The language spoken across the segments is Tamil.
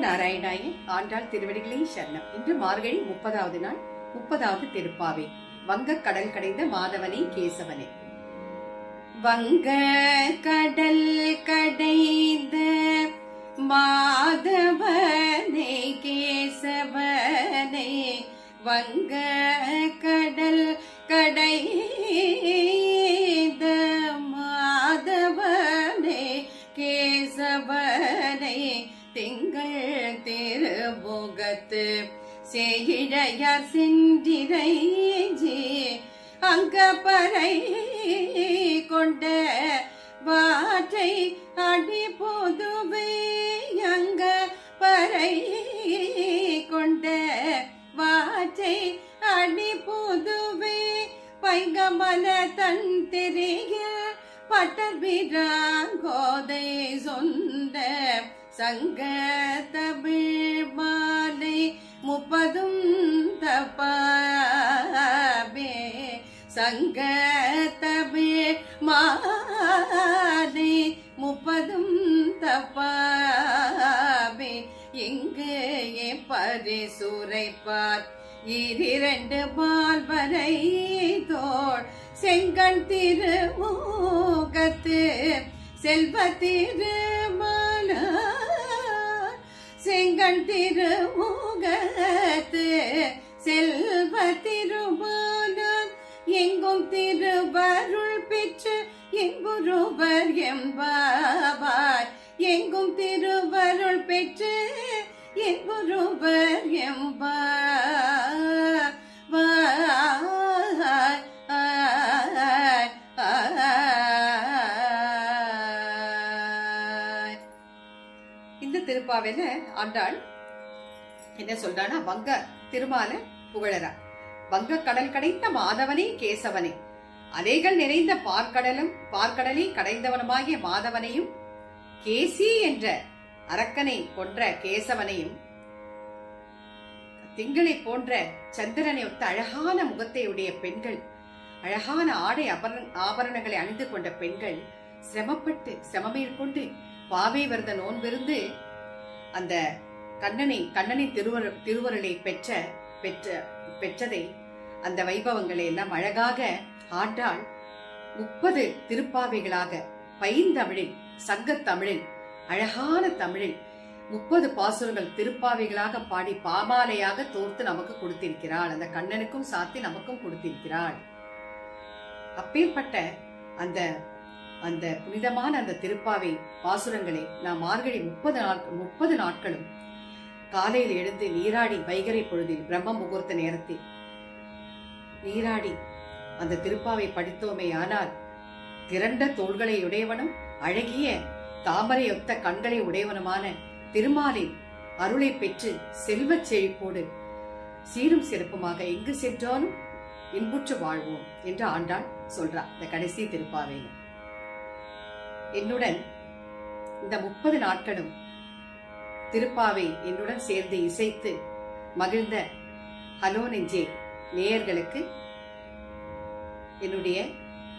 நாராயணாய ஆண்டாள் திருவடிகளே சரணம். இன்று மார்கழி முப்பதாவது நாள் முப்பதாவது திருப்பாவை. வங்க கடல் கடைந்த மாதவனே கேசவனே. வங்க கடல் கடைந்த மாதவனே கேசவனே. வங்க திருமுகத்து செய்கிழையார் சென்றிரை அங்கப்பறை கொண்ட வாற்றை அடி புதுவை அங்க பறை கொண்ட வாற்றை அடி புதுவை பைங்கமல தன் தெரிய பட்டபிராங்கோதை சொந்த சங்க தமிழ் மாலை முப்பதும் தப்பாபே. சங்க தமிழ் மாலை முப்பதும் தப்பாபே. இங்கு பரிசுரைப்பார் இரண்டு மால்வரை தோள். செங்கண் திருமுகத்து செல்வ திரு செங்கண் திருமுகத்து செல்வ திருமல எங்கும் திருவருள் பெற்று எங்குருவர் எம்பாவாய் எங்கும் திருவருள் பெற்று எங்குருவர் எம்பா இந்த திருப்பாவையில ஆண்டாள் என்ன சொல்றானா வங்க திருமால புகழறா. வங்க கடல் கடைந்த மாதவனே கேசவனே. அலைகள் நிறைந்த பார்க்கடலும் பார்க்கடலை கடைந்தவனுமாகிய மாதவனையும் கேசி என்ற அரக்கனை கொன்ற கேசவனையும் திங்களை போன்ற சந்திரனை ஒத்த அழகான முகத்தை உடைய பெண்கள் அழகான ஆடை ஆபரணங்களை அணிந்து கொண்ட பெண்கள் சிரமப்பட்டு சிரமமேற்கொண்டு பாவை வருத நோன்பிருந்து அந்த கண்ணனை கண்ணனை திருவரு திருவருளை பெற்ற பெற்ற பெற்றதை அந்த வைபவங்களை எல்லாம் அழகாக ஆண்டாள். முப்பது திருப்பாவைகளாக பைந்தமிழில் சங்கத் தமிழில் அழகான தமிழில் முப்பது பாசுரங்கள் திருப்பாவைகளாக பாடி பாமாலையாக தோர்த்து நமக்கு கொடுத்திருக்கிறாள். அந்த கண்ணனுக்கும் சாத்தி நமக்கும் கொடுத்திருக்கிறாள். அப்பேற்பட்ட அந்த அந்த புனிதமான அந்த திருப்பாவை பாசுரங்களை நாம் மார்கழி முப்பது நாட்கள் முப்பது நாட்களும் காலையில் எழுந்து நீராடி வைகரை பொழுதில் பிரம்ம முகூர்த்த நேரத்தில் நீராடி அந்த திருப்பாவை படித்தோமே. ஆனால் திரண்ட தோள்களை உடையவனும் அழகிய தாமரையொத்த கண்களை உடையவனுமான திருமாலின் அருளை பெற்று செல்வச் செழிப்போடு சீரும் சிறப்புமாக எங்கு சென்றாலும் இன்புற்று வாழ்வோம் என்று ஆண்டாள் சொல்றார் இந்த கடைசி திருப்பாவையில். என்னுடன் இந்த முப்பது நாட்களும் திருப்பாவை என்னுடன் சேர்ந்து இசைத்து மகிழ்ந்த ஹலோ நெஞ்சே நேயர்களுக்கு என்னுடைய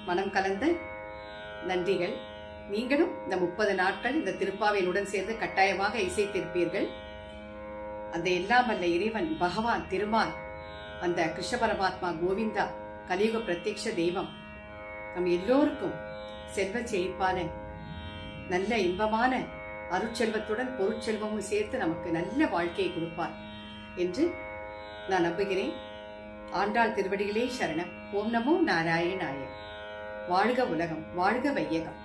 மனம் கலந்த நன்றிகள். நீங்களும் இந்த முப்பது நாட்கள் இந்த திருப்பாவையினுடன் சேர்ந்து கட்டாயமாக இசைத்திருப்பீர்கள். அந்த எல்லாம் வல்ல இறைவன் பகவான் திருமால் அந்த கிருஷ்ண பரமாத்மா கோவிந்தா கலியுக பிரத்யக்ஷ தெய்வம். நம் எல்லோருக்கும் செல்வ செழிப்பான நல்ல இன்பமான அருட்செல்வத்துடன் பொருட்செல்வமும் சேர்த்து நமக்கு நல்ல வாழ்க்கையை கொடுப்பார் என்று நான் நம்புகிறேன். ஆண்டாள் திருவடிகளே சரணம். ஓம் நமோ நாராயணாய. வாழ்க உலகம் வாழ்க வையகம்.